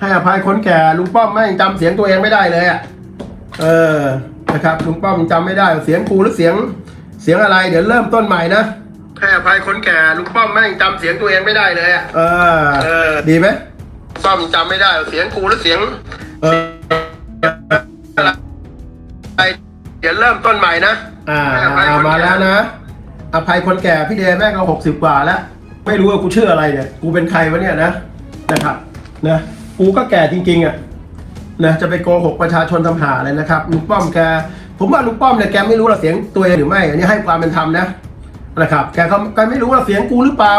ให้อภัยคนแก่ลุงป้อมแม่งจำเสียงตัวเองไม่ได้เลยอะเออนะครับลุงป้อมจำไม่ได้เสียงกูหรือเสียงเสียงอะไร เดี๋ยวเริ่มต้นใหม่นะให้อภัยคนแก่ลุงป้อมแม่งจำเสียงตัวเองไม่ได้เลยอะเออเออดีไหมป้อมจำไม่ได้เสียงกูหรือเสียงเอออะไรเดี๋ยวเริ่มต้นใหม่นะอ่าเอามาแล้วนะอภัยคนแก่พี่เดย์แม่งก็หกสิบกว่าแล้ว ไม่รู้ว่ากูชื่ออะไรเนี่ย กูเป็นใครวะเนี่ยนะนะครับนะ กูก็แก่จริงๆอะนะจะไปโกหกประชาชนทำหาอะไรนะครับลุงป้อมแกผมว่าลุงป้อมเนี่ยแกไม่รู้ว่าเสียงตัวเองหรือไม่ อันนี้ให้ความเป็นธรรมนะนะครับแกเขาแกไม่รู้ว่าเสียงกูหรือเปล่า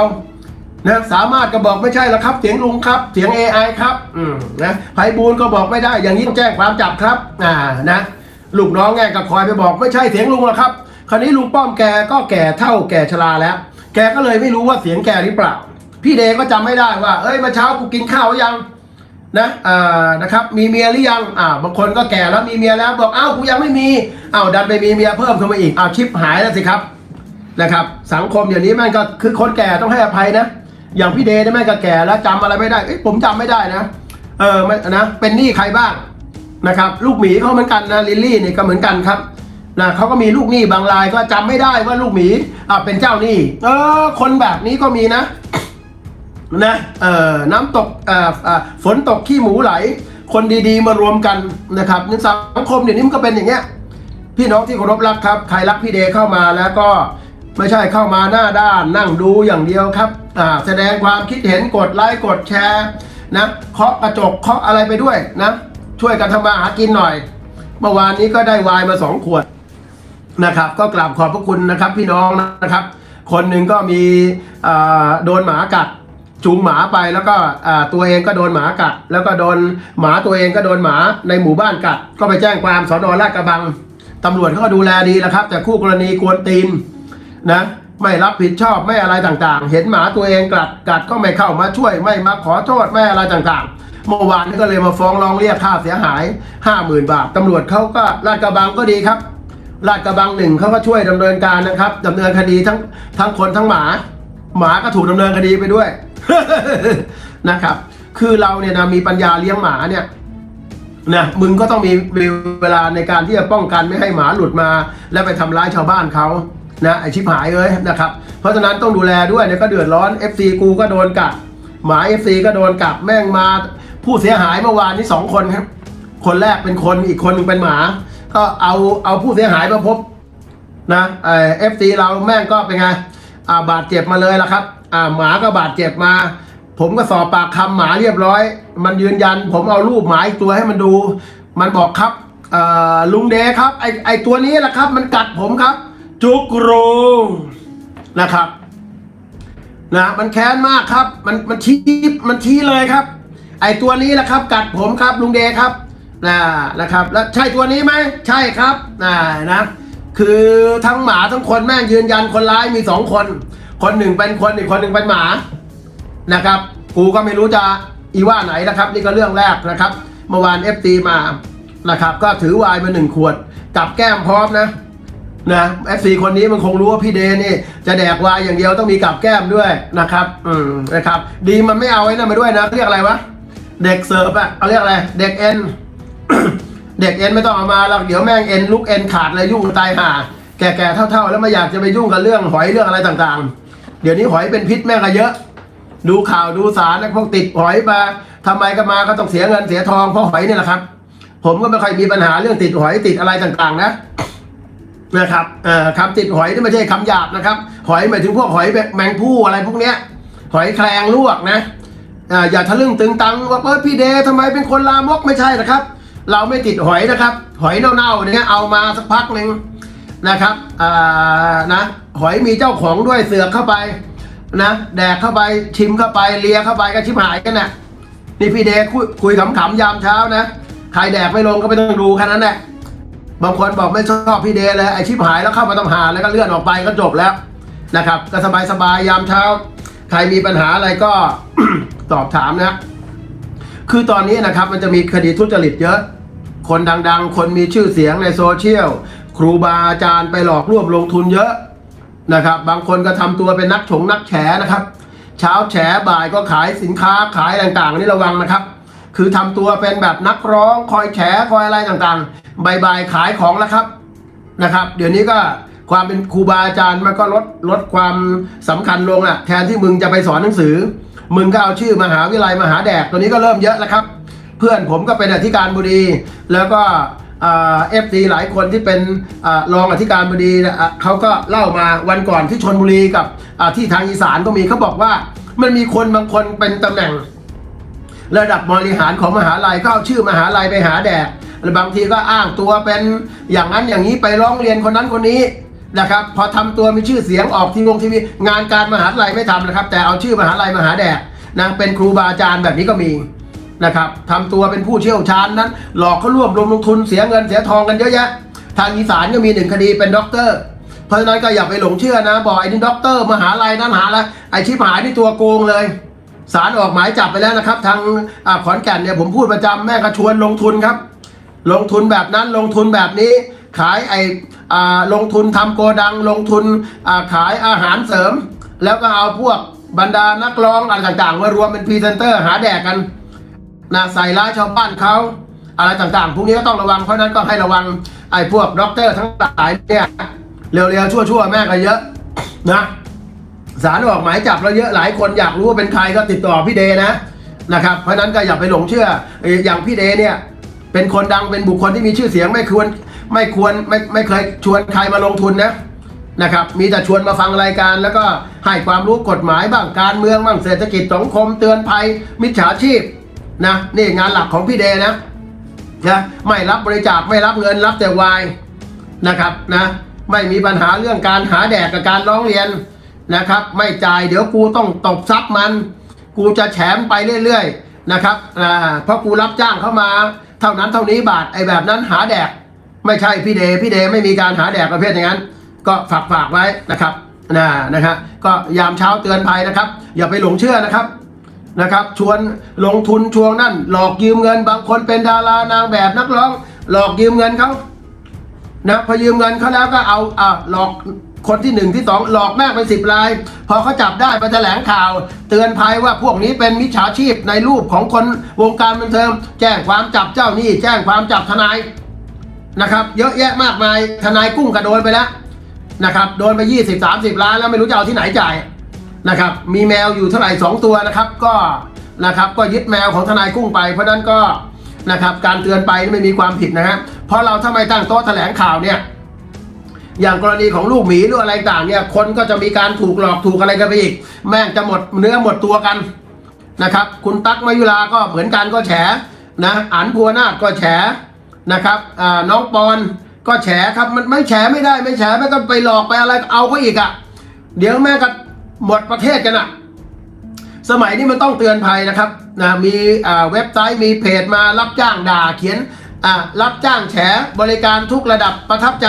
นะสามารถก็บอกไม่ใช่แล้วครับ เสียงลุงครับ เสียง AI ครับอืมนะไพบูลก็บอกไม่ได้ อย่างนี้แจ้งความจับครับอ่านะลูกน้องแง่กับคอยไปบอกไม่ใช่เสียงลุงหรอกครับ คราวนี้ลุงป้อมแกก็แก่เท่าแก่ชราแล้ว แกก็เลยไม่รู้ว่าเสียงแกหรือเปล่า พี่เดก็จำไม่ได้ว่า เอ้ยเมื่อเช้ากูกินข้าวหรือยัง นะอ่านะครับมีเมียหรือยังอ่าบางคนก็แก่แล้วมีเมียแล้วบอกอ้าวกูยังไม่มีอ้าวดันไปมีเมียเพิ่มขึ้นมาอีกอ้าวชิปหายแล้วสิครับนะครับ สังคมเดี๋ยวนี้แม่งก็คือคนแก่ต้องให้อภัยนะ อย่างพี่เดย์เนี่ยแม่งก็แก่แล้วจำอะไรไม่ได้เอ้ยผมจำไม่ได้นะเออไม่นะเป็นหนี้ใครบ้างนะครับ ลูกหมีเขาเหมือนกันนะลิลลี่นี่ก็เหมือนกันครับนะเขาก็มีลูกหนี้บางรายก็จำไม่ได้ว่าลูกหมีอ่าเป็นเจ้าหนี้เออคนแบบนี้ก็มีนะ นะเอ่อน้ำตกอ่อเอ่อฝนตกขี้หมูไหล คนดีๆมารวมกันนะครับในสังคมเดี๋ยวนี้มันก็เป็นอย่างเงี้ยพี่น้องที่เคารพรักครับใครรักพี่เดเข้ามาแล้วก็ไม่ใช่เข้ามาหน้าด้านนั่งดูอย่างเดียวครับอ่าแสดงความคิดเห็นกดไลค์กดแชร์นะเคาะกระจกเคาะอะไรไปด้วยนะช่วยกันทำมาหากินหน่อยเมื่อวานนี้ก็ได้วน์มาสองขวดนะครับ ก็กราบขอบพระคุณนะครับพี่น้องนะครับ คนหนึ่งก็มีโดนหมากัด จูงหมาไปแล้วก็ตัวเองก็โดนหมากัด แล้วก็โดนหมาตัวเองก็โดนหมาในหมู่บ้านกัด ก็ไปแจ้งความสอนอลาดกระบังตำรวจเขาก็ดูแลดีแล้วครับ แต่คู่กรณีกวนตีนนะไม่รับผิดชอบไม่อะไรต่างๆ เห็นหมาตัวเองกัดกัดก็ไม่เข้ามาช่วยไม่มาขอโทษไม่อะไรต่างๆ เมื่อวานก็เลยมาฟ้องร้องเรียกค่าเสียหาย 50,000 บาทตำรวจเขาก็ลาดกระบังก็ดีครับลาดกระบังหนึ่งเขาก็ช่วยดำเนินการนะครับดำเนินคดีทั้งทั้งคนทั้งหมา หมาก็ถูกดำเนินคดีไปด้วย นะครับ คือเราเนี่ยนะมีปัญญาเลี้ยงหมาเนี่ยนะมึงก็ต้องมีเวลาในการที่จะป้องกันไม่ให้หมาหลุดมา แล้วไปทำร้ายชาวบ้านเขานะไอชิบหายเลยนะครับ เพราะฉะนั้นต้องดูแลด้วยเนี่ยก็เดือดร้อน FC กูก็โดนกัดหมา FC ก็โดนกัดแม่งมาผู้เสียหายเมื่อวานนี้สองคนครับ คนแรกเป็นคนอีกคนหนึงเป็นหมา ก็เอาเอาผู้เสียหายมาพบนะเอฟซีเราแม่งก็เป็นไง อ่าบาดเจ็บมาเลยละครับ อ่าหมาก็บาดเจ็บมา ผมก็สอบปากคำหมาเรียบร้อย มันยืนยัน ผมเอารูปหมาอีกตัวให้มันดู มันบอกครับลุงเดครับไอไอตัวนี้แหละครับ มันกัดผมครับ จุกรูนะครับนะมันแค้นมากครับ มันมันชี้มันชี้เลยครับ ไอตัวนี้แหละครับ กัดผมครับลุงเดครับนะนะครับ แล้วใช่ตัวนี้ไหมใช่ครับนะนะ คือทั้งหมาทั้งคนแม่งยืนยันคนร้ายมีสองคน คนหนึ่งเป็นคนอีกคนหนึ่งเป็นหมานะครับ กูก็ไม่รู้จะอีว่าไหนนะครับ นี่ก็เรื่องแรกนะครับเมื่อวานเอฟตีมานะครับ ก็ถือวน์มาหนึ่งขวดกับแก้มพร้อมนะนะเอฟซีคนนี้มันคงรู้ว่าพี่เดนี่ จะแดกวายอย่างเดียวต้องมีกับแก้มด้วยนะครับ อืมนะครับ ดีมันไม่เอาไอ้นั่นมาด้วยนะเรียกอะไรวะเด็กเสิร์ฟอะเขาเรียกอะไร เด็กเอ็น เด็กเอ็นไม่ต้องเอามาหรอกเดี๋ยวแม่งเอ็นลุกเอ็นขาดเลยยุ่งตายห่าแก่ๆเท่าๆ แล้วไม่อยากจะไปยุ่งกับเรื่องหอยเรื่องอะไรต่างๆ เดี๋ยวนี้หอยเป็นพิษแม่งก็เยอะ ดูข่าวดูสารนะพวกติดหอยมาทำไมก็มาก็ต้องเสียเงินเสียทองเพราะหอยนี่แหละครับ ผมก็ไม่ค่อยมีปัญหาเรื่องติดหอยติดอะไรต่างๆ นะนะครับเอ่อคำติดหอยนี่ไม่ใช่คำหยาบนะครับ หอยหมายถึงพวกหอยแมงผู้อะไรพวกเนี้ย หอยแครงลวกนะอ่าอย่าทะลึ่งตึงตังว่าเออพี่เดทำไมเป็นคนลามกไม่ใช่นะครับ เราไม่ติดหอยนะครับ หอยเน่าๆเนี่ยเอามาสักพักหนึ่งนะครับอ่านะหอยมีเจ้าของด้วยเสือกเข้าไปนะแดกเข้าไปชิมเข้าไปเลียเข้าไปก็ชิมหายกันนะนี่พี่เดคุยคุยขำๆยามเช้านะใครแดกไม่ลงก็ไม่ต้องดูแค่นั้นแหละบางคนบอกไม่ชอบพี่เดเลยไอชิบหายแล้วเข้ามาต้องหาแล้วก็เลื่อนออกไปก็จบแล้วนะครับ ก็สบายสบายๆยามเช้า ใครมีปัญหาอะไรก็ตอบถามนะ คือตอนนี้นะครับมันจะมีคดีทุจริตเยอะ คนดังๆ คนมีชื่อเสียงในโซเชียล ครูบาอาจารย์ไปหลอกลวงลงทุนเยอะนะครับ บางคนก็ทำตัวเป็นนักฉงนักแฉนะครับ เช้าแฉบ่ายก็ขายสินค้าขายต่างๆนี่ระวังนะครับ คือทำตัวเป็นแบบนักร้องคอยแฉคอยอะไรต่างๆบายขายของแล้วครับนะครับ เดี๋ยวนี้ก็ความเป็นครูบาอาจารย์มันก็ลดลดความสำคัญลงอะแทนที่มึงจะไปสอนหนังสือ มึงก็เอาชื่อมหาวิทยาลัยมหาแดกตัวนี้ก็เริ่มเยอะแล้วครับ เพื่อนผมก็เป็นอธิการบดี แล้วก็เอฟซีหลายคนที่เป็นรองอธิการบดีเขาก็เล่ามาวันก่อนที่ชนบุรีกับที่ทางอีสานก็มีเขาบอกว่ามันมีคนบางคนเป็นตำแหน่ง ระดับบริหารของมหาลัยก็เอาชื่อมหาลัยไปหาแดกแล้วบางทีก็อ้างตัวเป็นอย่างนั้นอย่างนี้ไปร้องเรียนคนนั้นคนนี้ นะครับ พอทำตัวมีชื่อเสียงออกทีวงทีวีงานการมหาลัยไม่ทำนะครับ แต่เอาชื่อมหาลัยมหาแดกนะเป็นครูบาอาจารย์แบบนี้ก็มีนะครับทำตัวเป็นผู้เชี่ยวชาญนั้น หลอกเขาร่วมลงทุนเสียเงินเสียทองกันเยอะแยะ ทางอีสานก็มีหนึ่งคดีเป็นด็อกเตอร์เพราะฉะนั้นก็อย่าไปหลงเชื่อนะบอกไอ้นี่ด็อกเตอร์มหาลัยนั้นหาละไอ้ชิบหายนี่ตัวโกงเลยศาลออกหมายจับไปแล้วนะครับ ทางอขอนแก่นเนี่ยผมพูดประจำแม่ก็ชวนลงทุนครับ ลงทุนแบบนั้นลงทุนแบบนี้ ขายไออลงทุนทำโกดัง ลงทุนขายอาหารเสริม แล้วก็เอาพวกบรรดานักร้องอะไรต่างๆมารวมเป็นพรีเซนเตอร์หาแดกกันนะใส่ร้ายชาวบ้านเขาอะไรต่างๆ พวกนี้ก็ต้องระวัง เพราะนั้นก็ให้ระวังไอ้พวกด็อกเตอร์ทั้งหลายเนี่ยเร็วๆ ชั่วๆ แม่ก็เยอะนะศาลออกหมายจับเราเยอะหลายคนอยากรู้ว่าเป็นใครก็ติดต่อพี่เดนะนะครับ เพราะนั้นก็อย่าไปหลงเชื่ออย่างพี่เดเนี่ยเป็นคนดังเป็นบุคคลที่มีชื่อเสียงไม่ควร ไม่ควรไม่ไม่เคยชวนใครมาลงทุนนะนะครับ มีแต่ชวนมาฟังรายการ แล้วก็ให้ความรู้กฎหมายบ้างการเมืองบ้างเศรษฐกิจสังคมเตือนภัย มิจฉาชีพนะนี่งานหลักของพี่เดนะนะไม่รับบริจาคไม่รับเงินรับแต่วายนะครับนะไม่มีปัญหาเรื่องการหาแดกกับการร้องเรียนนะครับ ไม่จ่ายเดี๋ยวกูต้องตบซับมัน กูจะแฉมไปเรื่อยๆนะครับอ่าเพราะกูรับจ้างเข้ามา เท่านั้นเท่านี้บาทไอ้แบบนั้นหาแดก ไม่ใช่พี่เดพี่เดไม่มีการหาแดกประเภทอย่างนั้น ก็ฝากฝากไว้นะครับนะนะครับก็ยามเช้าเตือนภัยนะครับ อย่าไปหลงเชื่อนะครับนะครับ ชวนลงทุนชวงนั่น หลอกยืมเงินบางคนเป็นดารานางแบบนักร้อง หลอกยืมเงินเขานะพอยืมเงินเขาแล้วก็เอาอ่าหลอกคนที่หนึ่งที่สองหลอกแม่งเป็นสิบราย พอเขาจับได้ไปแถลงข่าว เตือนภัยว่าพวกนี้เป็นมิจฉาชีพในรูปของคนวงการบันเทิงแจ้งความจับเจ้าหนี้แจ้งความจับทนาย นะครับ เยอะแยะมากมายทนายกุ้งกระโดนไปแล้วนะครับโดนไป 20 30 ล้านแล้วไม่รู้จะเอาที่ไหนจ่ายนะครับ มีแมวอยู่เท่าไหร่สองตัวนะครับ ก็นะครับก็ยึดแมวของทนายกุ้งไป เพราะนั้นก็นะครับการเตือนไปไม่มีความผิดนะฮะเพราะเราถ้าไม่ตั้งโต๊ะแถลงข่าวเนี่ยอย่างกรณีของลูกหมีหรืออะไรต่างเนี่ยคนก็จะมีการถูกหลอกถูกอะไรกันไปอีก แม่งจะหมดเนื้อหมดตัวกันนะครับ คุณตั๊กมายุราก็เหมือนกันก็แฉนะอันพัวนาถก็แฉ นะครับน้องปอนก็แฉครับมันไม่แฉไม่ได้ไม่แฉไม่ก็ไปหลอกไปอะไรเอาก็อีกอะ่ะ เดี๋ยวแม่ก็หมดประเทศกันอะ สมัยนี้มันต้องเตือนภัยนะครับนะมีเว็บไซต์มีเพจมารับจ้างด่าเขียนรับจ้างแฉบริการทุกระดับประทับใจ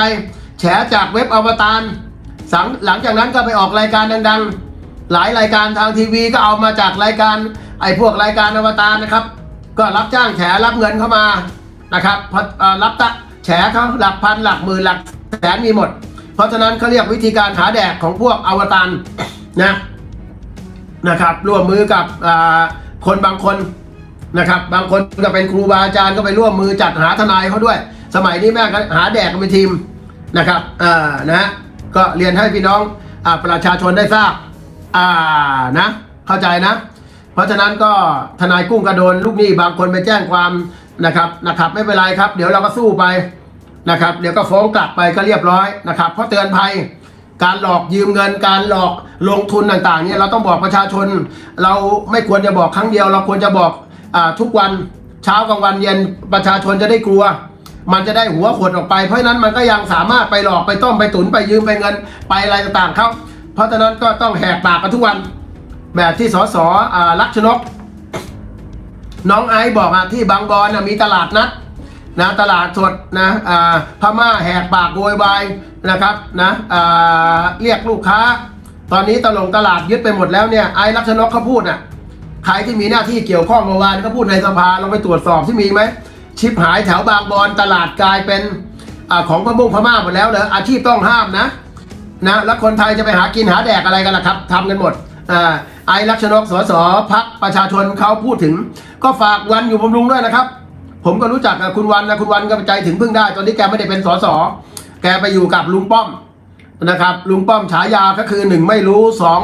แฉจากเว็บอวตารสังหลังจากนั้นก็ไปออกรายการดังๆ หลายรายการทางทีวีก็เอามาจากรายการไอ้พวกรายการอวตารนะครับ ก็รับจ้างแฉรับเงินเข้ามา นะครับพอรับตะแฉเขาหลักพันหลักหมื่นหลักแสนมีหมด เพราะฉะนั้นเขาเรียกวิธีการหาแดกของพวกอวตารนะนะครับร่วมมือกับคนบางคนนะครับ บางคนก็เป็นครูบาอาจารย์ก็ไปร่วมมือจัดหาทนายเขาด้วย สมัยนี้แม่ก็หาแดกกันเป็นทีมนะครับอ่านะก็เรียนให้พี่น้องอประชาชนได้ทราบอ่านะเข้าใจนะ เพราะฉะนั้นก็ทนายกุ้งกระโดนลูกหนี้บางคนไปแจ้งความ นะครับนะครับ ไม่เป็นไรครับ เดี๋ยวเราก็สู้ไปนะครับ เดี๋ยวก็ฟ้องกลับไปก็เรียบร้อยนะครับ เพราะเตือนภัยการหลอกยืมเงินการหลอกลงทุนต่างๆเนี่ยเราต้องบอกประชาชน เราไม่ควรจะบอกครั้งเดียว เราควรจะบอกอทุกวันเช้ากลางวันเย็นประชาชนจะได้กลัว มันจะได้หัวขดออกไป เพราะนั้นมันก็ยังสามารถไปหลอกไปต้มไปตุนไปยืมไปเงินไปอะไรต่างๆเขาเพราะฉะนั้นก็ต้องแหกปากกันทุกวันแบบที่สสอลักษณก น้องไอซ์บอกอะที่บางบอนนะมีตลาดนัดนะตลาดสดนะอ่าพม่าแหกปากโวยวายนะครับนะอ่าเรียกลูกค้า ตอนนี้ตลงตลาดยึดไปหมดแล้วเนี่ยไอซ์ลักษณกเขาพูดน่ะใครที่มีหน้าที่เกี่ยวข้องเมื่อวานเขาพูดในสภาลองไปตรวจสอบที่มีไหมชิปหายแถวบางบอนตลาดกลายเป็นอาของพม่งพม่าหมดแล้วเหรออาชีพต้องห้ามนะนะแล้วคนไทยจะไปหากินหาแดกอะไรกันล่ะครับทำกันหมด ไอรักชนกสสพักประชาชนเขาพูดถึง ก็ฝากวันอยู่บำรุงด้วยนะครับ ผมก็รู้จักกับคุณวันนะคุณวันก็ใจถึงพึ่งได้ ตอนนี้แกไม่ได้เป็นสสแกไปอยู่กับลุงป้อมนะครับ ลุงป้อมฉายาก็คือหนึ่งไม่รู้สอง